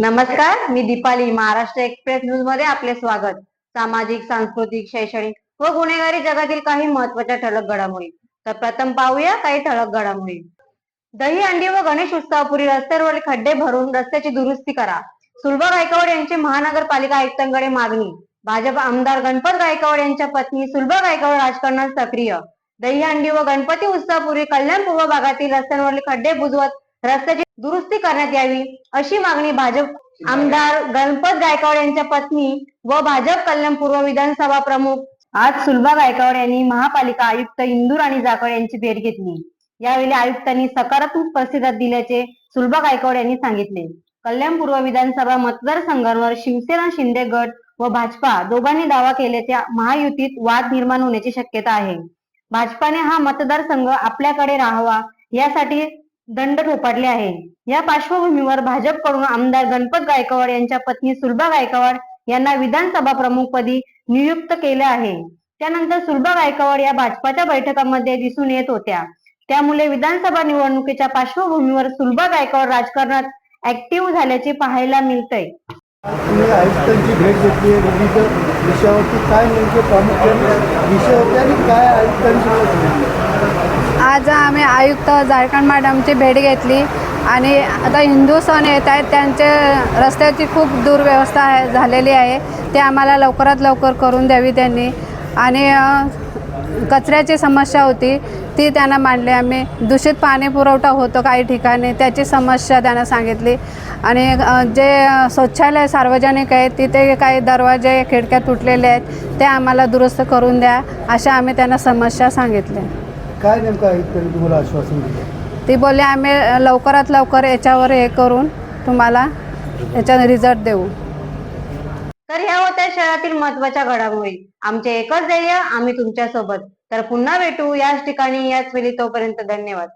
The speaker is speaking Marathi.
नमस्कार मी दीपाली महाराष्ट्र एक्सप्रेस न्यूजमध्ये आपले स्वागत. सामाजिक सांस्कृतिक शैक्षणिक व गुन्हेगारी जगातील काही महत्त्वाच्या ठळक घडामोडी. तर प्रथम पाहूया काही ठळक घडामोडी. दही अंडी व गणेश उत्सवापूर्वी रस्त्यावरील खड्डे भरून रस्त्याची दुरुस्ती करा. सुलभा गायकवाड यांची महानगरपालिका आयुक्तांकडे मागणी. भाजप आमदार गणपत गायकवाड यांच्या पत्नी सुलभा गायकवाड राजकारणात सक्रिय. दहीहंडी व गणपती उत्सवापूर्वी कल्याण पूर्व भागातील रस्त्यांवरील खड्डे बुजवत रस्त्याची दुरुस्ती करण्यात यावी अशी मागणी भाजप आमदार गणपत गायकवाड यांच्या पत्नी व भाजप कल्याण पूर्व विधानसभा प्रमुख आज सुलभा गायकवाड यांनी महापालिका आयुक्त इंदूर आणि जाकड यांची भेट घेतली. यावेळी आयुक्तांनी सकारात्मक प्रतिसाद दिल्याचे सुलभा गायकवाड यांनी सांगितले. कल्याण पूर्व विधानसभा मतदारसंघांवर शिवसेना शिंदे गट व भाजपा दोघांनी दावा केल्याच्या महायुतीत वाद निर्माण होण्याची शक्यता आहे. भाजपाने हा मतदारसंघ आपल्याकडे राहावा यासाठी दंड थोपटले आहे. या पार्श्वभूमीवर भाजपकडून आमदार गणपत गायकवाड यांच्या पत्नी सुलभा गायकवाड यांना विधानसभा प्रमुख पदी नियुक्त केले आहे. त्यानंतर सुलभा गायकवाड या भाजपाच्या बैठकांमध्ये दिसून येत होत्या. त्यामुळे विधानसभा निवडणुकीच्या पार्श्वभूमीवर सुलभा गायकवाड राजकारणात ऍक्टिव्ह झाल्याचे पाहायला मिळतंय. आयुक्तांची भेट घेतली आहे. विविध विषयावरती काय नेमके प्रामुख्याने विषय होते आणि काय आयुक्तांसोबत? आज आम्ही आयुक्त झारखंड मॅडमची भेट घेतली आणि आता हिंदू सण येत आहेत त्यांचे रस्त्याची खूप दुर्व्यवस्था आहे झालेली आहे. ते आम्हाला लवकरात लवकर करून द्यावी त्यांनी. आणि कचऱ्याची समस्या होती ती त्यांना मांडली. आम्ही दूषित पाणी पुरवठा होतो काही ठिकाणी त्याची समस्या त्यांना सांगितली. आणि जे शौचालय सार्वजनिक आहे तिथे काही दरवाजे खिडक्या तुटलेले आहेत ते आम्हाला दुरुस्त करून द्या अशा आम्ही त्यांना समस्या सांगितल्या. काय नेमकं आयुक्तांनी तुम्हाला आश्वासन दिलं? ती बोलली आम्ही लवकरात लवकर याच्यावर हे करून तुम्हाला याचा रिझल्ट देऊ. तर ह्या होत्या शहरातील महत्त्वाच्या घडामोडी. आमचे एकच ध्येय आम्ही तुमच्यासोबत तर पुन्हा भेटू याच ठिकाणी याच वेळी तोपर्यंत धन्यवाद.